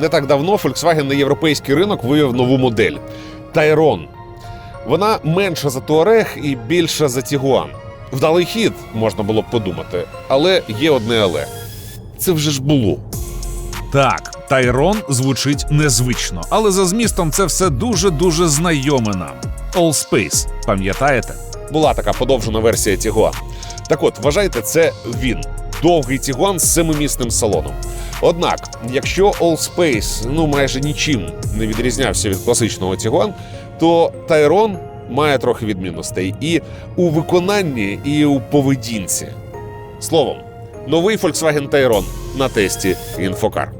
Не так давно Volkswagen на європейський ринок вивів нову модель Tayron. Вона менша за Touareg і більша за Tiguan. Вдалий хід, можна було б подумати, але є одне але. Це вже ж було. Так, Тайрон звучить незвично, але за змістом це все дуже дуже знайоме нам. All Space, пам'ятаєте? Була така подовжена версія Tiguan. Так от, вважайте, це він. Довгий Tiguan з семимісним салоном. Однак, якщо All Space ну майже нічим не відрізнявся від класичного Тігуан, то Тайрон має трохи відмінностей і у виконанні, і у поведінці. Словом, новий Volkswagen Tayron на тесті Інфокар.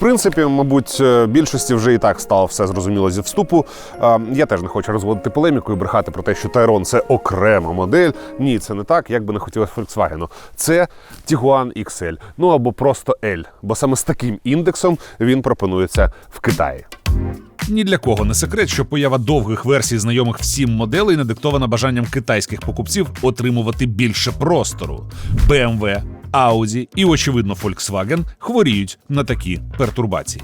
Принципі, мабуть, е, більшості вже і так стало все зрозуміло зі вступу. Е, Я теж не хочу розводити полеміку і брехати про те, що Tayron – це окрема модель. Ні, це не так, як би не хотілося Volkswagen. Це Tiguan XL, ну або просто L, бо саме з таким індексом він пропонується в Китаї. Ні для кого не секрет, що поява довгих версій знайомих всім моделей надиктована бажанням китайських покупців отримувати більше простору. BMW, Audi і, очевидно, Volkswagen хворіють на такі пертурбації.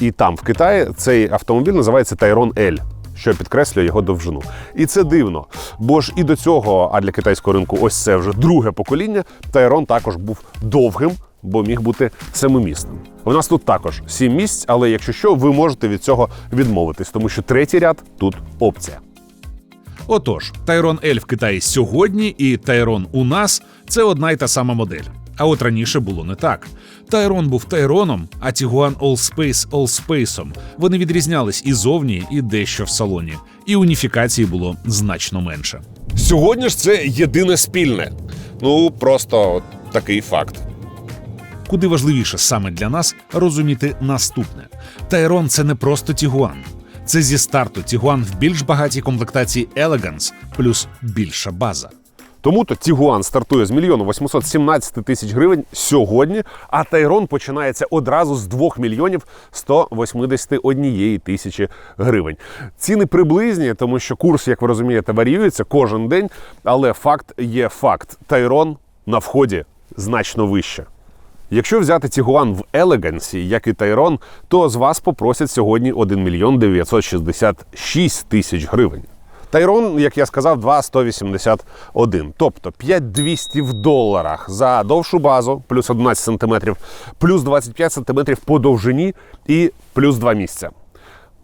І там, в Китаї, цей автомобіль називається Tayron L, що підкреслює його довжину. І це дивно, бо ж і до цього, а для китайського ринку, ось це вже друге покоління. Tayron також був довгим, бо міг бути семимісним. У нас тут також сім місць, але якщо що, ви можете від цього відмовитись, тому що третій ряд тут опція. Отож, Tayron L в Китаї сьогодні і Tayron у нас це одна й та сама модель. А от раніше було не так. Тайрон був Тайроном, а Tiguan Allspace Allspace'ом. Вони відрізнялись і зовні, і дещо в салоні. І уніфікації було значно менше. Сьогодні ж це єдине спільне. Ну просто от такий факт. Куди важливіше саме для нас розуміти наступне: Тайрон це не просто Тігуан. Це зі старту Тігуан в більш багатій комплектації Elegance плюс більша база. Тому то Тігуан стартує з мільйону 817 тисяч гривень сьогодні, а Тайрон починається одразу з 2 мільйонів 181 тисячі гривень. Ціни приблизні, тому що курс, як ви розумієте, варіюється кожен день, але факт є факт. Тайрон на вході значно вище. Якщо взяти Тігуан в елегансі, як і Тайрон, то з вас попросять сьогодні 1 мільйон 966 тисяч гривень. Тайрон, як я сказав, 2,181. Тобто 5200 в доларах за довшу базу, плюс 11 сантиметрів, плюс 25 сантиметрів по довжині і плюс 2 місця.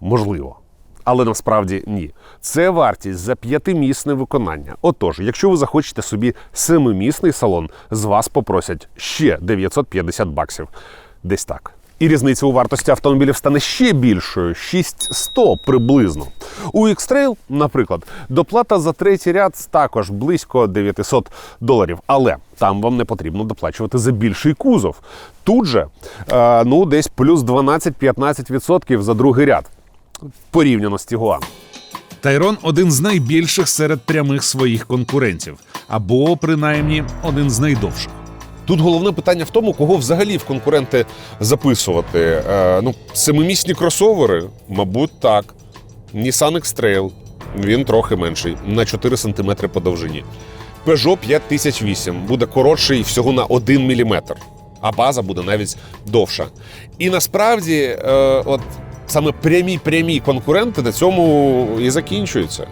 Можливо. Але насправді ні. Це вартість за п'ятимісне виконання. Отож, якщо ви захочете собі семимісний салон, з вас попросять ще 950 баксів. Десь так. І різниця у вартості автомобілів стане ще більшою 6100 приблизно. У X-Trail, наприклад, доплата за третій ряд також близько 900 доларів. Але там вам не потрібно доплачувати за більший кузов. Тут же е, ну десь плюс 12-15% за другий ряд порівняно з Тігуан. Тайрон один з найбільших серед прямих своїх конкурентів, або принаймні один з найдовших. Тут головне питання в тому, кого взагалі в конкуренти записувати. Е, ну, семимісні кросовери, мабуть, так. Nissan X-Trail, він трохи менший, на 4 см по довжині. Peugeot 5008 буде коротший всього на 1 мм, а база буде навіть довша. І насправді, е, от саме прямі прямі конкуренти на цьому і закінчуються.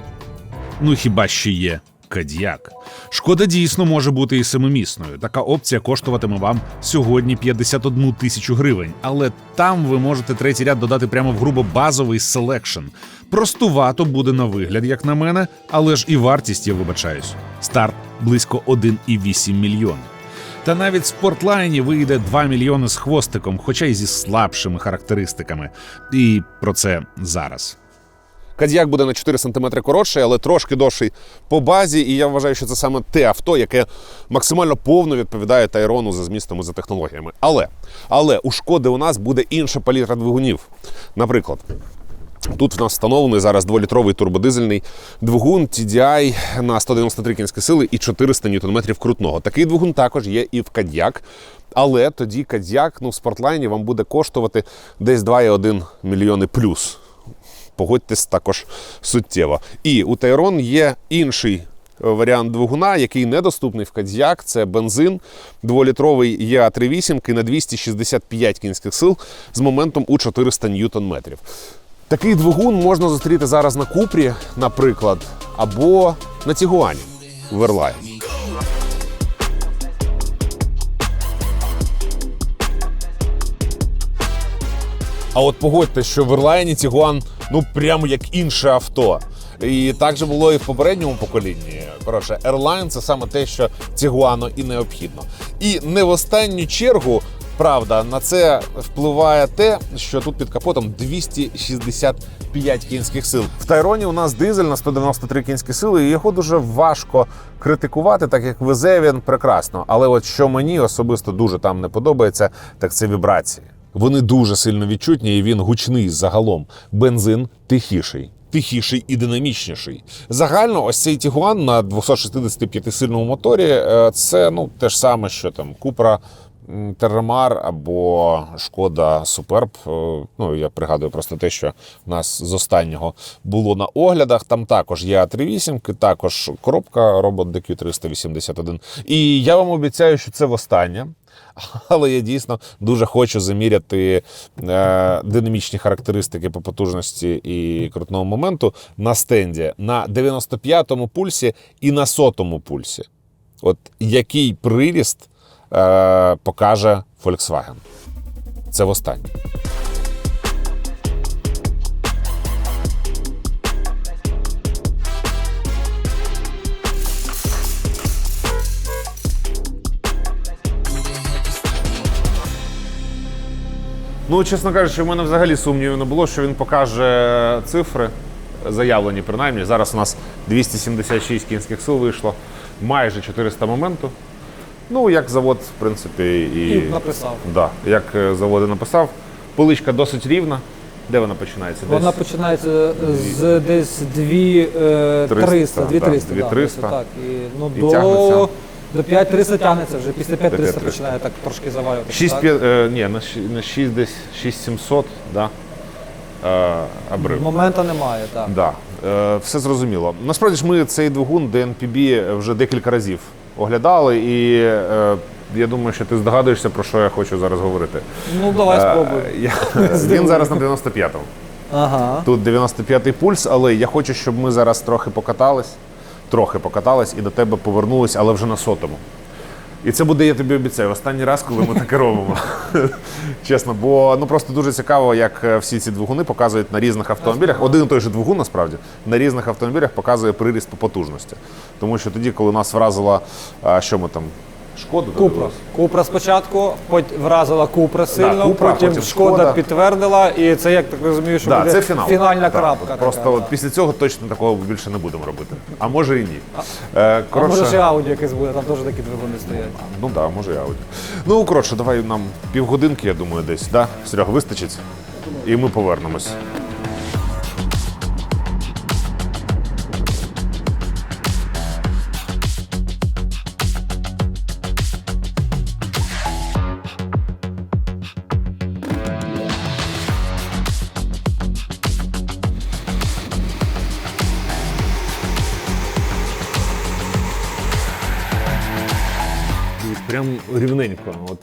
Ну хіба що є Кадіак. Шкода дійсно може бути і семимісною. Така опція коштуватиме вам сьогодні 51 тисячу гривень, але там ви можете третій ряд додати прямо в грубо базовий селекшн. Простувато буде на вигляд, як на мене, але ж і вартість, я вибачаюсь. Старт близько 1,8 мільйона. Та навіть спортлайні вийде 2 мільйони з хвостиком, хоча й зі слабшими характеристиками. І про це зараз. Кадіак буде на 4 см коротший, але трошки довший по базі. І я вважаю, що це саме те авто, яке максимально повно відповідає Тайрону за змістом і за технологіями. Але, але у шкоди у нас буде інша палітра двигунів. Наприклад. Тут в нас встановлений зараз 2-літровий турбодизельний двигун TDI на 193 кінські сили і 400 ньютон-метрів крутного. Такий двигун також є і в Кадьяк. Але тоді Кадьяк ну, в спортлайні вам буде коштувати десь 2,1 мільйони плюс. Погодьтесь, також суттєво. І у Тайрон є інший е, варіант двигуна, який недоступний в Кадзяк. Це бензин дволітровий ЄА38 на 265 кінських сил з моментом у 400 ньютон-метрів. Такий двигун можна зустріти зараз на Купрі, наприклад, або на Тігуані в Ерлаї. А от погодьте, що в Ерлайні Тігуан ну прямо як інше авто. І так же було і в попередньому поколінні. Коротше, Airline – це саме те, що Тігуану і необхідно. І не в останню чергу, правда, на це впливає те, що тут під капотом 265 кінських сил. В Тайроні у нас дизель на 193 кінські сили, і його дуже важко критикувати, так як везе він прекрасно. Але от що мені особисто дуже там не подобається, так це вібрації. Вони дуже сильно відчутні, і він гучний загалом. Бензин тихіший. Тихіший і динамічніший. Загально, ось цей Тігуан на 265-сильному моторі е, це ну те ж саме, що там Купра Терремар або Шкода Суперб. Е, Ну я пригадую просто те, що в нас з останнього було на оглядах. Там також є А38, також коробка робот DQ381. І я вам обіцяю, що це востаннє. Але я дійсно дуже хочу заміряти е, динамічні характеристики по потужності і крутного моменту на стенді на 95-му пульсі і на 100-му пульсі. От який приріст е, покаже Volkswagen. Це востаннє. Ну, чесно кажучи, в мене взагалі сумнівів не було, що він покаже цифри, заявлені принаймні. Зараз у нас 276 кінських сил вийшло, майже 400 моменту. Ну, як завод, в принципі, і, І написав. Да, як е, завод і написав. Поличка досить рівна. Де вона починається? Вона Десь починається з десь 2 300, 300, 2 так, 300, 2300. так. І, ну, І до, тягнеться. До 5 300 тягнеться вже, після 5 300 починає так трошки завалювати. 6, так? п'я- е, ні, на, щ- на 6 десь 6700, да, е, обрив. Моменту немає, так. Да, е, все зрозуміло. Насправді ж ми цей двигун DNPB вже декілька разів оглядали, і е, я думаю, що ти здогадуєшся, про що я хочу зараз говорити. Ну, давай Е, спробуй. я- Він зараз на 95-му. Ага. Тут 95-й пульс, але я хочу, щоб ми зараз трохи покатались, трохи покатались і до тебе повернулись, але вже на сотому. І це буде, я тобі обіцяю, останній раз, коли ми таке робимо. Чесно, бо ну просто дуже цікаво, як е, всі ці двигуни показують на різних автомобілях. Один і той же двигун, насправді, на різних автомобілях показує приріст по потужності. Тому що тоді, коли нас вразила, що ми там, шкоду Купра. Купра спочатку, потім вразила Купра сильно, Купра, потім, потім Шкода, Шкода. підтвердила, і це, як так розумію, що Да, буде це фінал. фінальна Так, крапка. от Просто така, от да. після цього точно такого більше не будемо робити. А може і ні. Е, А коротше- може ще Ауді якесь буде, там теж такі двигуни стоять. Ну так, да, може і ауді. Ну, коротше, давай нам півгодинки, я думаю, десь, да? Серега, вистачить? І ми повернемось.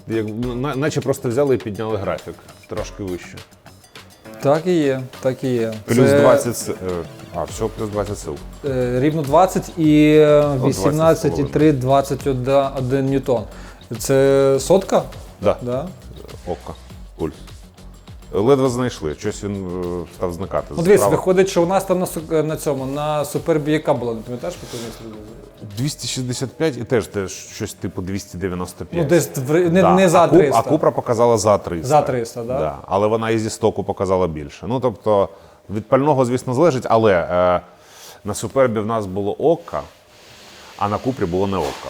Як наче просто взяли і підняли графік трошки вище. Так і є, так і є. Плюс Це, 20 с- е, А, все, плюс 20 сил. е, Рівно 20 і е, Ну, 18,3, 21 ньютон. Це сотка? Да. Да. Ока. Пульс. Ледве знайшли. Щось він е, став зникати. Ну, дивіться, Справа. виходить, що у нас там на, су- на цьому, на Супербі яка була, не пам'ятаєш потужність? 265 і теж, теж щось типу 295. Ну, десь в- не, Да. не за а, Куп- 300. а Купра показала за 300. За 300, да? Да. Але вона і зі стоку показала більше. Ну, тобто, від пального, звісно, залежить, але е, на Супербі в нас було ока, а на Купрі було не ока.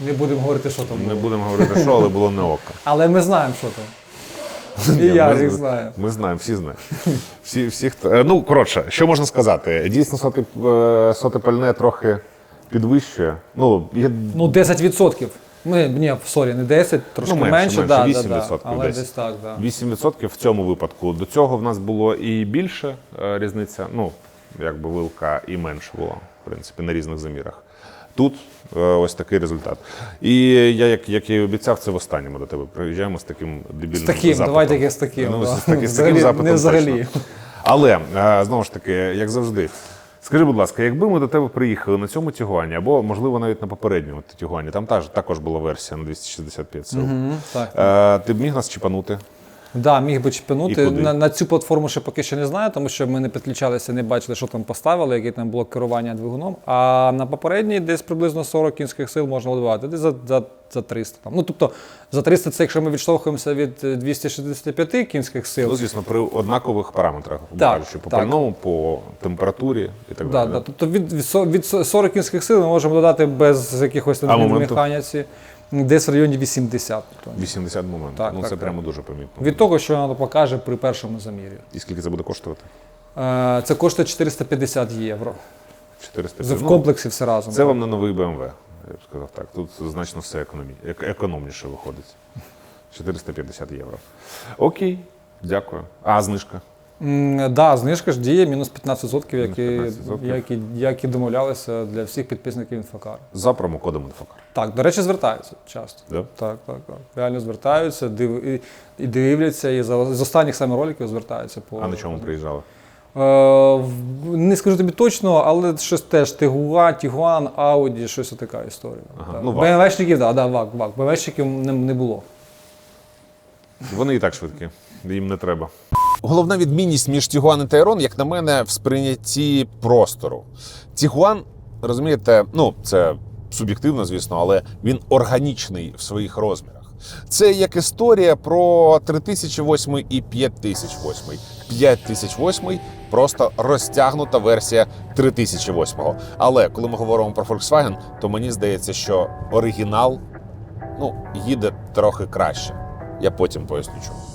Не будемо говорити, що там Не було. будемо говорити, що, але було не ока. Але ми знаємо, що там. І я ми, їх знаю. Ми знаємо, всі знають. Всі, всі, хто... е, Ну, коротше, що можна сказати? Дійсно, соти, е, соте пальне трохи підвищує. Ну, я, Ну, 10%. Ми, ні, сорі, не 10, трошки Ну, менше, менше, менше, да, 8% да, да. але десь. десь так, да. 8% в цьому випадку. До цього в нас було і більше е, різниця, ну, якби вилка і менше була, в принципі, на різних замірах. Тут е, ось такий результат. І я, як, як я і обіцяв, це востаннє ми до тебе приїжджаємо з таким дебільним З таким, запитом. давай таке з таким. Ну, да. з, таки- з таким запитом не взагалі. точно. Але е, знову ж таки, як завжди, скажи, будь ласка, якби ми до тебе приїхали на цьому тягуані, або можливо навіть на попередньому тягуані, там також була версія на 265 сил. Мгм, так. Е, ти б міг нас чіпанути? Да, міг би куди? На, на цю платформу ще поки що не знаю, тому що ми не підключалися, не бачили, що там поставили, яке там було керування двигуном. А на попередній десь приблизно 40 кінських сил можна вливати, десь за, за, за 300. Там. Ну, тобто за 300 це якщо ми відштовхуємося від е, 265 кінських сил. Ну, звісно, при однакових параметрах, Так, кажучи, по так. пальному, по температурі і так далі. да. Тобто від, від, від 40 кінських сил ми можемо додати без якихось там механіці, десь в районі 80. Тобто. 80 моментів. Так, ну так, це так. прямо дуже помітно. Від того, що воно покаже при першому замірі. І скільки це буде коштувати? Е, Це коштує 450 євро. 400 Це в Ну, комплексі все разом. Це вам не новий BMW, я б сказав так. Тут значно все економі... економніше виходить. 450 євро. Окей, дякую. А знижка? Так, да, знижка ж діє мінус 15%, як і, 15%. як, і, як і домовлялися для всіх підписників інфокар. За промокодом інфокар. Так, до речі, звертаються часто. Да? Так, так, так. Реально звертаються, див, і, і дивляться, і за, з останніх саме роликів звертаються по. А на чому приїжджали? Е, в- не скажу тобі точно, але щось теж Тигуа, Тігуан, Ауді, щось така історія. Ага, Так. ну, ВАК. БМВшників, да, да, ВАК, ВАК. БМВшників не, не було. Вони і так швидкі, їм не треба. Головна відмінність між Тігуан і Тайрон, як на мене, в сприйнятті простору. Тігуан, розумієте, ну це суб'єктивно, звісно, але він органічний в своїх розмірах. Це як історія про 3008 і 5008. 5008 просто розтягнута версія 3008. Але коли ми говоримо про Volkswagen, то мені здається, що оригінал ну, їде трохи краще. Я потім поясню чому.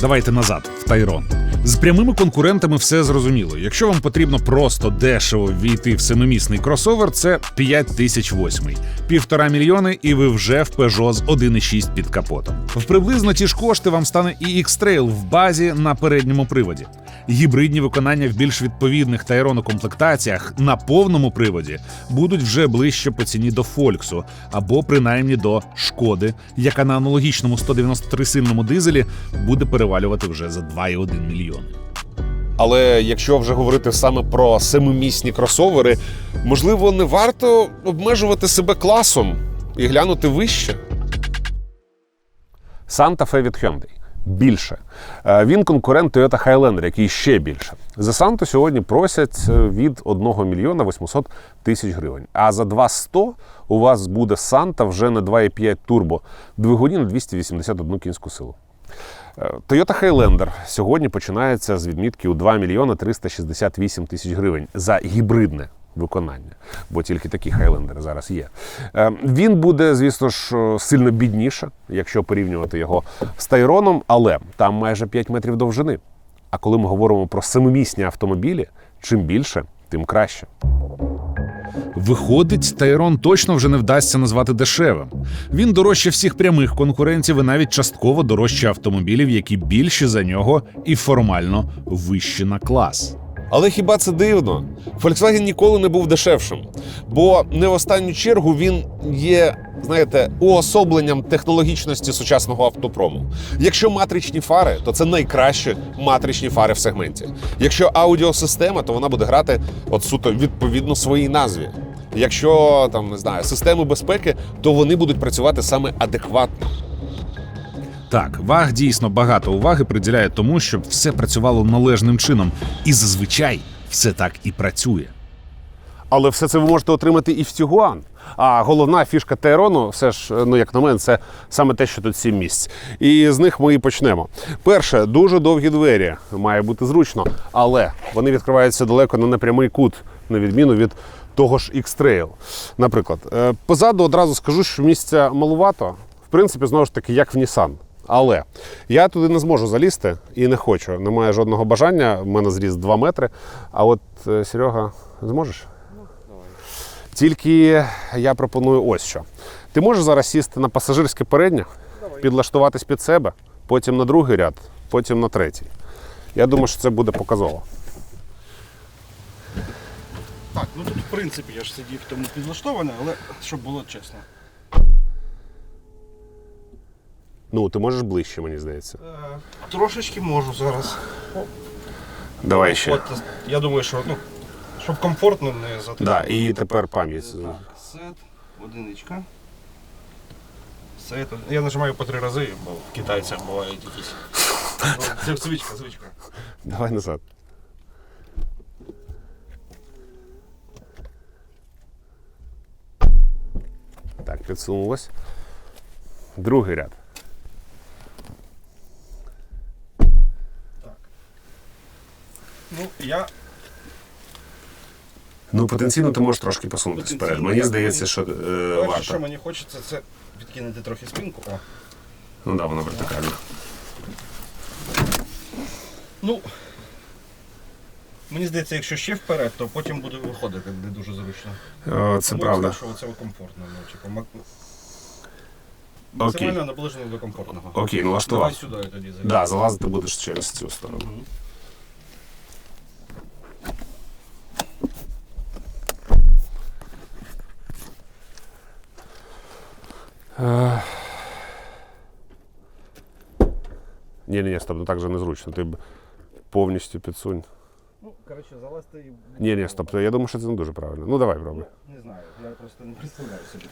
Давайте назад в Тайрон. З прямими конкурентами все зрозуміло. Якщо вам потрібно просто дешево ввійти в семимісний кросовер, це 5008. Півтора мільйони, і ви вже в Peugeot з 1.6 під капотом. В приблизно ті ж кошти вам стане і X-Trail в базі на передньому приводі. Гібридні виконання в більш відповідних Тайрону комплектаціях на повному приводі будуть вже ближче по ціні до Фольксу або принаймні до Шкоди, яка на аналогічному 193-сильному дизелі буде перевалювати вже за 2,1 мільйон. Але якщо вже говорити саме про семимісні кросовери, можливо, не варто обмежувати себе класом і глянути вище. Santa Fe від Hyundai. Більше. Е, Він конкурент Toyota Highlander, який ще більше. За Santa сьогодні просять е, від 1 мільйона 800 тисяч гривень. А за 200 у вас буде Santa вже на 2,5 турбо двигуні на 281 кінську силу. Toyota Highlander сьогодні починається з відмітки у 2 мільйони 368 тисяч гривень за гібридне виконання, бо тільки такі хайлендери зараз є. Е, Він буде, звісно ж, е, сильно бідніше, якщо порівнювати його з Тайроном, але там майже 5 метрів довжини. А коли ми говоримо про семимісні автомобілі, чим більше, тим краще. Виходить, Тайрон точно вже не вдасться назвати дешевим. Він дорожче всіх прямих конкурентів і навіть частково дорожче автомобілів, які більші за нього і формально вищі на клас. Але хіба це дивно? Volkswagen ніколи не був дешевшим, бо не в останню чергу він є, знаєте, уособленням технологічності сучасного автопрому. Якщо матричні фари, то це найкращі матричні фари в сегменті. Якщо аудіосистема, то вона буде грати от суто відповідно своїй назві. Якщо там не знаю системи безпеки, то вони будуть працювати саме адекватно. Так, ваг дійсно багато уваги приділяє тому, щоб все працювало належним чином, і зазвичай все так і працює. Але все це ви можете отримати і в Тігуан. А головна фішка Тайрону, все ж, ну як на мене, це саме те, що тут сім місць. І з них ми і почнемо. Перше, дуже довгі двері, має бути зручно, але вони відкриваються далеко не на прямий кут, на відміну від того ж X-Trail. Наприклад, Е, позаду одразу скажу, що місця малувато. В принципі, знову ж таки, як в Nissan. Але я туди не зможу залізти і не хочу. Немає жодного бажання. У мене зріс 2 метри. А от е, Серега, зможеш? Тільки я пропоную ось що. Ти можеш зараз сісти на пасажирське переднє, підлаштуватись під себе, потім на другий ряд, потім на третій. Я думаю, що це буде показово. Так, ну тут в принципі я ж сидів тому підлаштований, але щоб було чесно. Ну, ти можеш ближче, мені здається. Е, трошечки можу зараз. Давай ще. От, я думаю, що ну, щоб комфортно не затискати. Да, і тепер пам'ять. Так, сет, одиничка. Сет. Я нажимаю по три рази, бо в китайцях бувають якісь. Ну, Це звичка, звичка. Давай назад. Так, підсунулось. Другий ряд. Ну, я Ну, потенційно ти можеш трошки посунутися вперед. Мені здається, що е, перше, варто. що мені хочеться, це відкинути трохи спинку. О. Ну да, воно вертикально. Ну. Мені здається, якщо ще вперед, то потім буде виходити не дуже зручно. Це Тому правда. що це комфортно. Ну, типу, мак- Окей. Максимально наближено до комфортного. Окей, ну Давай сюди я тоді зайду. Да, залазити будеш через цю сторону. Ні, ні, стоп, ну так же незручно. Ти б повністю підсунь. Ну, коротше, залазити і... Ні, ні, стоп, я думаю, що це не дуже правильно. Ну давай пробуй. Не знаю, я просто не представляю собі це.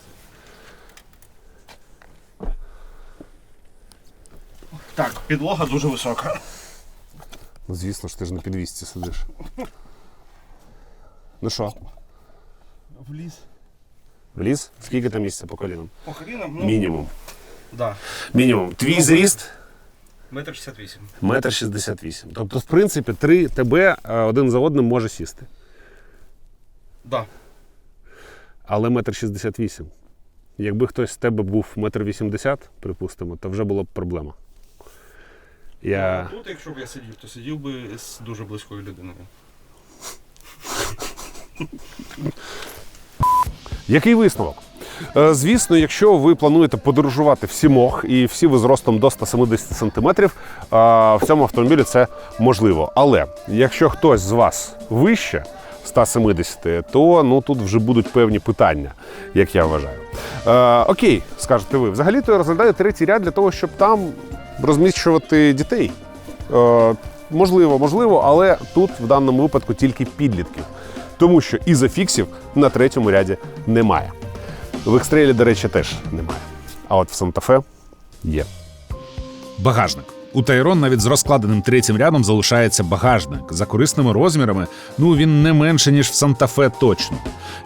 Так, підлога дуже висока. Ну, звісно ж, ти ж на підвісці сидиш. Ну що, Вліз. вліз? Скільки там місця по колінам? По колінам, ну, Мінімум. да. Мінімум. Твій зріст Метр шістдесят вісім. метр шістдесят вісім. Тобто, в принципі, три тебе е, один за одним може сісти. Да. Але метр шістдесят вісім. Якби хтось з тебе був метр вісімдесят, припустимо, то вже була б проблема. Я... Тут, якщо б я сидів, то сидів би з дуже близькою людиною. Який висновок? Е, Звісно, якщо ви плануєте подорожувати в сімох і всі ви зростом до 170 см, в цьому автомобілі це можливо. Але якщо хтось з вас вище 170, то ну тут вже будуть певні питання, як я вважаю. Е, окей, скажете ви. Взагалі-то я розглядаю третій ряд для того, щоб там розміщувати дітей. Е, можливо, можливо, але тут в даному випадку тільки підлітків. Тому що ізофіксів на третьому ряді немає. В екстрелі, до речі, теж немає. А от в Санта-Фе є. Багажник. У Тайрон навіть з розкладеним третім рядом залишається багажник. За корисними розмірами, ну він не менше, ніж в Санта-Фе точно.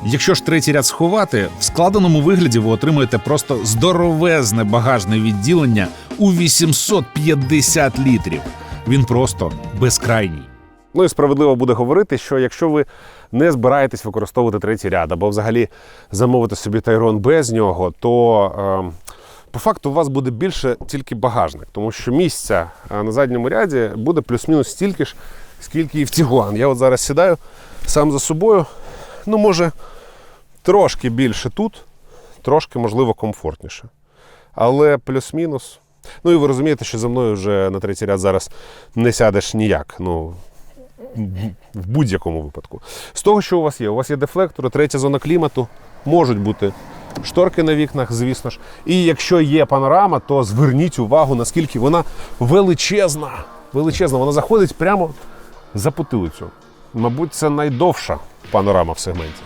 Якщо ж третій ряд сховати, в складеному вигляді ви отримаєте просто здоровезне багажне відділення у 850 літрів. Він просто безкрайній. Ну і справедливо буде говорити, що якщо ви не збираєтесь використовувати третій ряд або взагалі замовити собі Тайрон без нього, то е, по факту у вас буде більше тільки багажник, тому що місця е, на задньому ряді буде плюс-мінус стільки ж, скільки і в Тігуан. Я от зараз сідаю сам за собою. Ну, може, трошки більше тут, трошки, можливо, комфортніше. Але плюс-мінус. Ну і ви розумієте, що за мною вже на третій ряд зараз не сядеш ніяк. Ну, в будь-якому випадку. З того, що у вас є, у вас є дефлектори, третя зона клімату, можуть бути шторки на вікнах, звісно ж. І якщо є панорама, то зверніть увагу, наскільки вона величезна. Величезна, вона заходить прямо за потилицю. Мабуть, це найдовша панорама в сегменті.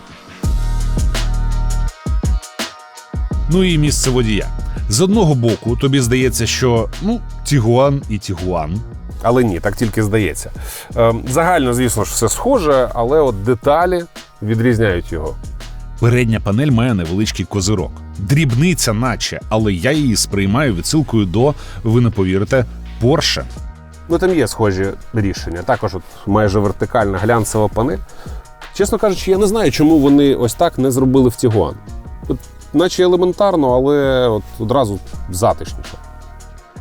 Ну і місце водія. З одного боку, тобі здається, що ну, Тігуан і Тігуан. Але ні, так тільки здається. Е, загально, звісно ж, все схоже, але от деталі відрізняють його. Передня панель має невеличкий козирок. Дрібниця, наче, але я її сприймаю відсилкою до, ви не повірите, Порше. Ну там є схожі рішення. Також от майже вертикальна глянцева панель. Чесно кажучи, я не знаю, чому вони ось так не зробили в Тігуан. От, наче елементарно, але от одразу затишніше.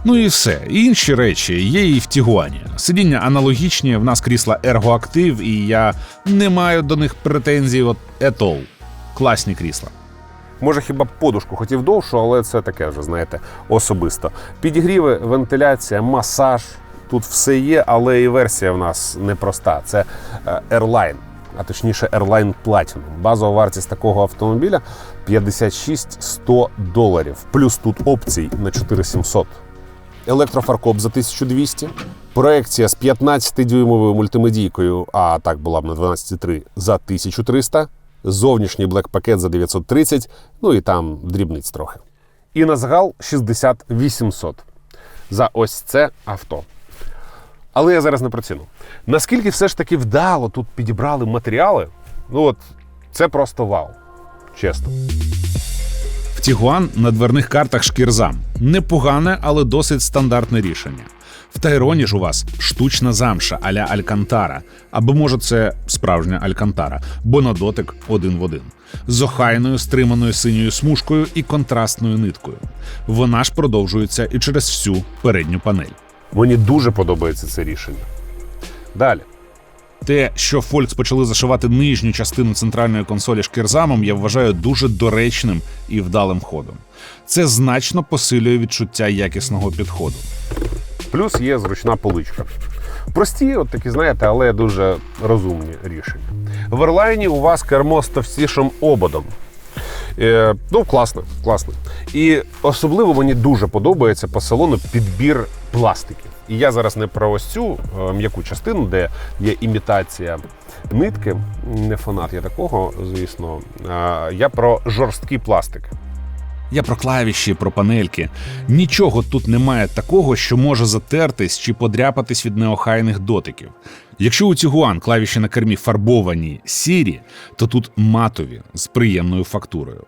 Ну і все. Інші речі є і в Тігуані. Сидіння аналогічні, в нас крісла ергоактив, і я не маю до них претензій от етол. Класні крісла. Може, хіба подушку хотів довшу, але це таке вже, знаєте, особисто. Підігріви, вентиляція, масаж. Тут все є, але і версія в нас непроста. Це е, Airline, а точніше Airline Platinum. Базова вартість такого автомобіля 56 100 доларів. Плюс тут опцій на 4700. Електрофаркоп за 1200. Проекція з 15-дюймовою мультимедійкою, а так була б на 12,3 за 1300. Зовнішній блек-пакет за 930, ну і там дрібниць трохи. І на загал 6800 за ось це авто. Але я зараз не про ціну. Наскільки все ж таки вдало тут підібрали матеріали, ну от це просто вау. Чесно. Тігуан на дверних картах шкірзам. Непогане, але досить стандартне рішення. В Тайроні ж у вас штучна замша аля Алькантара. Або може це справжня Алькантара, бо на дотик один в один. З охайною стриманою синьою смужкою і контрастною ниткою. Вона ж продовжується і через всю передню панель. Мені дуже подобається це рішення. Далі. Те, що Фолькс почали зашивати нижню частину центральної консолі шкірзамом, я вважаю дуже доречним і вдалим ходом. Це значно посилює відчуття якісного підходу. Плюс є зручна поличка. Прості, от такі, знаєте, але дуже розумні рішення. В Ерлайні у вас кермо з товстішим ободом. Е, ну, класно, класно. І особливо мені дуже подобається по салону підбір пластиків. І я зараз не про ось цю е, м'яку частину, де є імітація нитки. Не фанат я такого, звісно. А, я про жорсткий пластик. Я про клавіші, про панельки. Нічого тут немає такого, що може затертись чи подряпатись від неохайних дотиків. Якщо у Тігуан клавіші на кермі фарбовані сірі, то тут матові з приємною фактурою.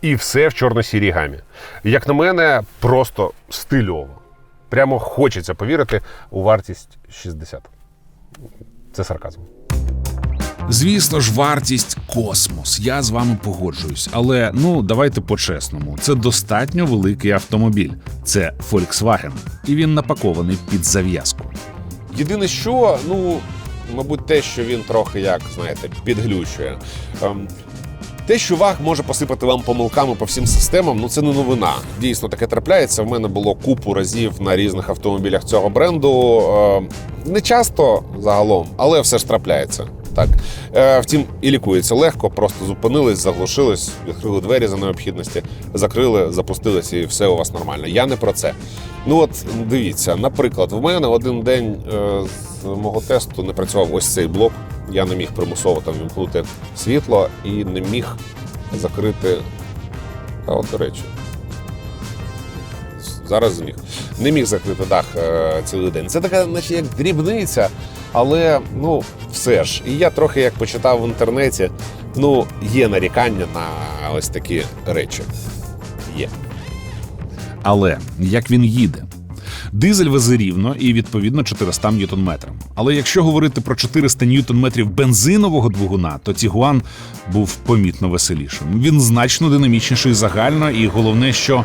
І все в чорно-сірій гамі. Як на мене, просто стильово. Прямо хочеться повірити у вартість 60. Це сарказм. Звісно ж, вартість космос. Я з вами погоджуюсь. Але ну давайте по-чесному. Це достатньо великий автомобіль. Це Volkswagen. І він напакований під зав'язку. Єдине, що, ну, мабуть, те, що він трохи як, знаєте, підглючує. Ем, те, що ваг може посипати вам помилками по всім системам, ну це не новина. Дійсно, таке трапляється. В мене було купу разів на різних автомобілях цього бренду. Ем, не часто загалом, але все ж трапляється. Так. Е, втім, і лікується легко, просто зупинились, заглушились, відкрили двері за необхідності, закрили, запустились і все у вас нормально. Я не про це. Ну от дивіться, наприклад, в мене один день е, з мого тесту не працював ось цей блок. Я не міг примусово там вімкнути світло і не міг закрити. А от, до речі, зараз зміг. Не міг закрити дах е, цілий день. Це така, наче як дрібниця, але ну все ж. І я трохи як почитав в інтернеті, ну, є нарікання на ось такі речі. Є. Але як він їде? Дизель везе рівно і відповідно 400 ньютон-метрам. Але якщо говорити про 400 ньютон-метрів бензинового двигуна, то Тігуан був помітно веселішим. Він значно динамічніший загально, і головне, що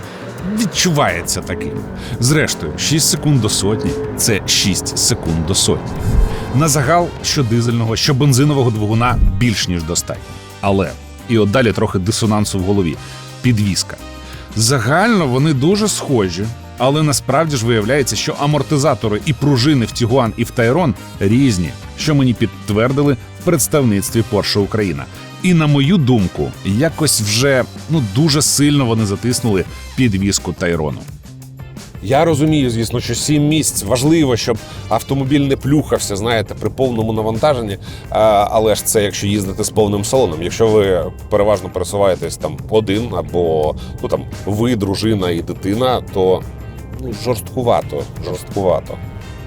відчувається таким. Зрештою, 6 секунд до сотні це 6 секунд до сотні. На загал, що дизельного, що бензинового двигуна більш ніж достатньо. Але і от далі трохи дисонансу в голові. Підвізка. Загально вони дуже схожі, але насправді ж виявляється, що амортизатори і пружини в Тігуан і в Тайрон різні, що мені підтвердили в представництві Porsche Україна. І на мою думку, якось вже ну дуже сильно вони затиснули підвізку Тайрону. Я розумію, звісно, що сім місць важливо, щоб автомобіль не плюхався, знаєте, при повному навантаженні. Але ж це якщо їздити з повним салоном. Якщо ви переважно пересуваєтесь там один або ну там ви, дружина і дитина, то ну жорсткувато, жорсткувато.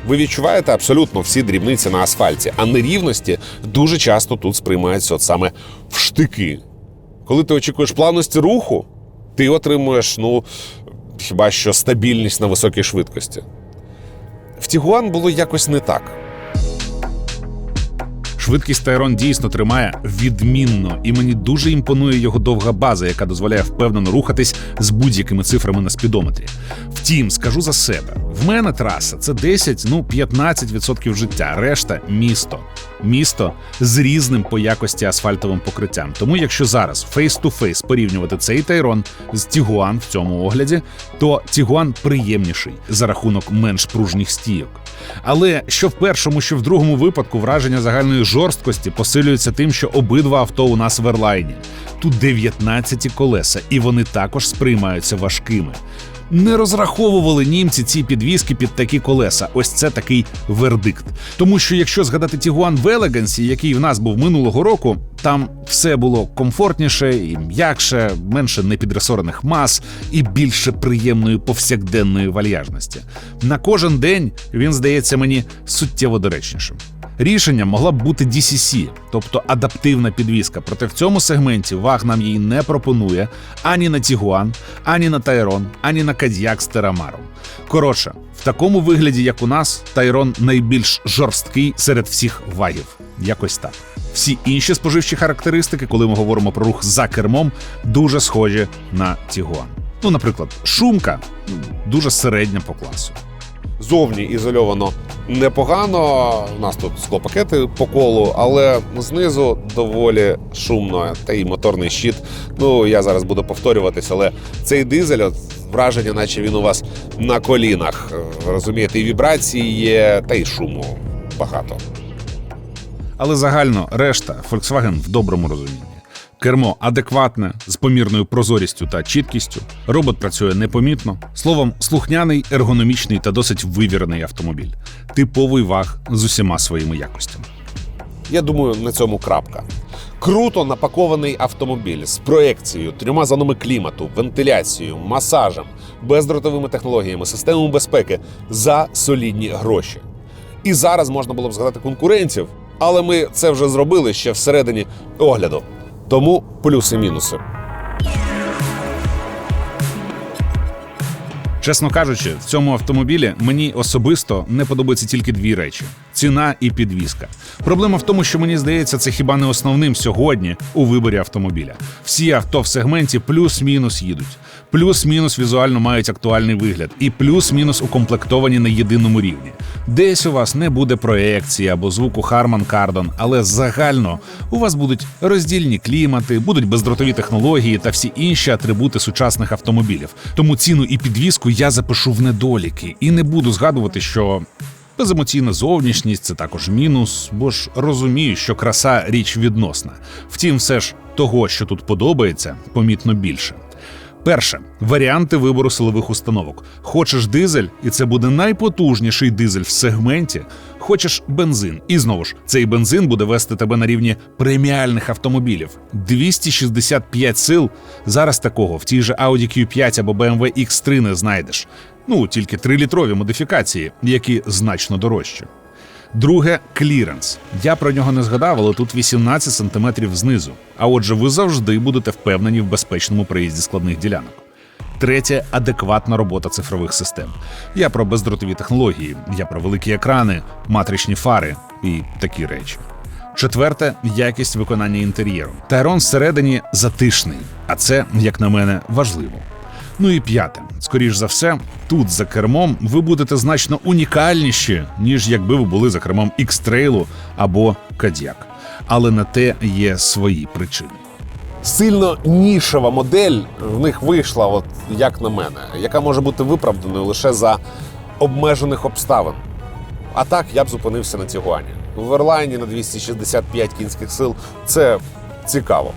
Ви відчуваєте абсолютно всі дрібниці на асфальті, а нерівності дуже часто тут сприймаються от саме в штики. Коли ти очікуєш плавності руху, ти отримуєш, ну, хіба що стабільність на високій швидкості. В Тігуан було якось не так. Швидкість Тайрон дійсно тримає відмінно, і мені дуже імпонує його довга база, яка дозволяє впевнено рухатись з будь-якими цифрами на спідометрі. Втім, скажу за себе, В мене траса це 10, ну 15% життя. Решта місто. Місто з різним по якості асфальтовим покриттям. Тому, якщо зараз фейс-ту-фейс порівнювати цей Тайрон з Тігуан в цьому огляді, то Тігуан приємніший за рахунок менш пружніх стійок. Але що в першому, що в другому випадку враження загальної жорсткості посилюється тим, що обидва авто у нас в ерлайні. Тут 19 колеса, і вони також сприймаються важкими. Не розраховували німці ці підвіски під такі колеса. Ось це такий вердикт. Тому що якщо згадати Тігуан в Елегансі, який в нас був минулого року, там все було комфортніше і м'якше, менше непідресорених мас і більше приємної повсякденної вальяжності. На кожен день він здається мені суттєво доречнішим. Рішенням могла б бути DCC, тобто адаптивна підвіска. Проте в цьому сегменті ваг нам її не пропонує ані на Тігуан, ані на Тайрон, ані на Кадіак з Терамаром. Коротше, в такому вигляді, як у нас, Тайрон найбільш жорсткий серед всіх вагів. Якось так. Всі інші споживчі характеристики, коли ми говоримо про рух за кермом, дуже схожі на Тігуан. Ну, наприклад, шумка ну, дуже середня по класу. Зовні ізольовано непогано. У нас тут склопакети по колу, але знизу доволі шумно. Та й моторний щит. Ну я зараз буду повторюватись, але цей дизель, враження, наче він у вас на колінах. Розумієте, і вібрації є, та й шуму багато. Але загально решта Volkswagen в доброму розумінні. Кермо адекватне, з помірною прозорістю та чіткістю. Робот працює непомітно. Словом, слухняний, ергономічний та досить вивірений автомобіль. Типовий ваг з усіма своїми якостями. Я думаю, на цьому крапка. Круто напакований автомобіль з проекцією, трьома зонами клімату, вентиляцією, масажем, бездротовими технологіями, системами безпеки за солідні гроші. І зараз можна було б згадати конкурентів, але ми це вже зробили ще всередині огляду. Тому плюси-мінуси. Чесно кажучи, в цьому автомобілі мені особисто не подобаються тільки дві речі: ціна і підвізка. Проблема в тому, що мені здається, це хіба не основним сьогодні у виборі автомобіля. Всі авто в сегменті плюс-мінус їдуть. Плюс-мінус візуально мають актуальний вигляд, і плюс-мінус укомплектовані на єдиному рівні. Десь у вас не буде проекції або звуку Harman Kardon, але загально у вас будуть роздільні клімати, будуть бездротові технології та всі інші атрибути сучасних автомобілів. Тому ціну і підвізку я запишу в недоліки і не буду згадувати, що. Беземоційна зовнішність це також мінус, бо ж розумію, що краса річ відносна. Втім, все ж того, що тут подобається, помітно більше. Перше варіанти вибору силових установок. Хочеш дизель, і це буде найпотужніший дизель в сегменті. Хочеш бензин, і знову ж цей бензин буде вести тебе на рівні преміальних автомобілів. 265 сил. Зараз такого в тій же Audi Q5 або BMW X3 не знайдеш. Ну тільки 3-літрові модифікації, які значно дорожчі. Друге кліренс. Я про нього не згадав, але тут 18 сантиметрів знизу. А отже, ви завжди будете впевнені в безпечному проїзді складних ділянок. Третє адекватна робота цифрових систем. Я про бездротові технології, я про великі екрани, матричні фари і такі речі. Четверте якість виконання інтер'єру. Тайрон всередині затишний, а це, як на мене, важливо. Ну і п'яте, скоріш за все, тут за кермом ви будете значно унікальніші, ніж якби ви були за кермом X-Trail або Кадіак. Але на те є свої причини. Сильно нішева модель в них вийшла, от як на мене, яка може бути виправданою лише за обмежених обставин. А так я б зупинився на Тігуані. В Верлайні на 265 кінських сил це цікаво.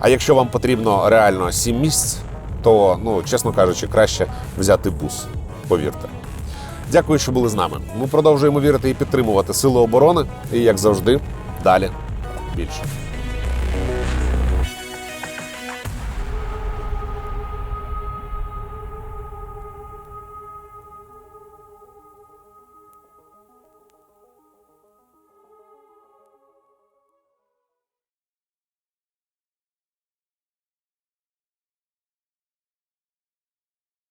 А якщо вам потрібно реально 7 місць, то, ну, чесно кажучи, краще взяти бус. Повірте. Дякую, що були з нами. Ми продовжуємо вірити і підтримувати Сили оборони. І як завжди, далі більше.